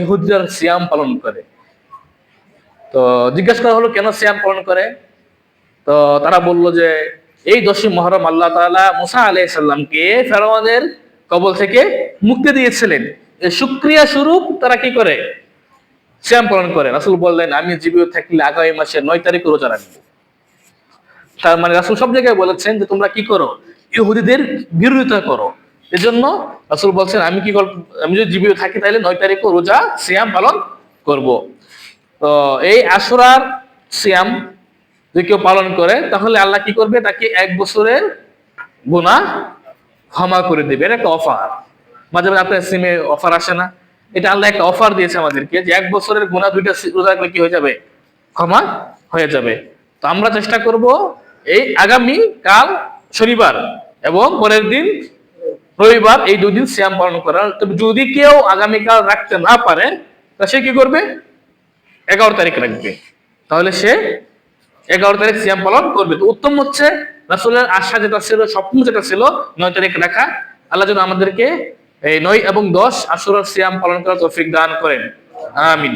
ইহুদিরা সিয়াম পালন করে। তো জিজ্ঞেস করা হলো, কেন সিয়াম পালন করে? তো তারা বলল যে, এই দশই মহরম আল্লাহ তাআলা মুসা আলাইহিস সালামকে ফেরাউনের কবল থেকে মুক্তি দিয়েছিলেন। এই শুক্রিয়া স্বরূপ তারা কি করে? শ্যাম পালন করে। রাসুল বললেন, আমি জীবিত থাকলে আগামী মাসে নয় তারিখ রোজা রাখব। তার মানে রাসুল সব জায়গায় বলেছেন যে, তোমরা কি করো? ইহুদিদের বিরোধিতা করো। এজন্য রাসূল বলছেন, আমি কি আমি যদি জীবিত থাকি তাহলে নয় তারিখও রোজা সিয়াম পালন করব। তো এই আশুরার সিয়াম যদি কেউ পালন করে, তাহলে আল্লাহ কি করবে? তাকে এক বছরের গুণা ক্ষমা করে দেবে। এটা একটা অফার। মাঝে মাঝে আপনার সিমে অফার আসে না। এটা আল্লাহ একটা অফার দিয়েছে আমাদেরকে যে এক বছরের গুনাহ দুইটা রোজা কি হয়ে যাবে? ক্ষমা হয়ে যাবে। তো আমরা চেষ্টা করব এই আগামী কাল শনিবার এবং পরের দিন রবিবার এই দুই দিন সিয়াম পালন করার তবে যদি কেউ আগামীকাল রাখতে না পারে, তা সে কি করবে? এগারো তারিখ রাখবে। তাহলে সে এগারো তারিখ সিয়াম পালন করবে। তো উত্তম হচ্ছে, রাসুলের আশা যেটা ছিল, স্বপ্ন যেটা ছিল, নয় তারিখ রাখা। আল্লাহ যেন আমাদেরকে এই নয় এবং দশ আসরের সিয়াম পালন করার তৌফিক দান করেন। আমিন।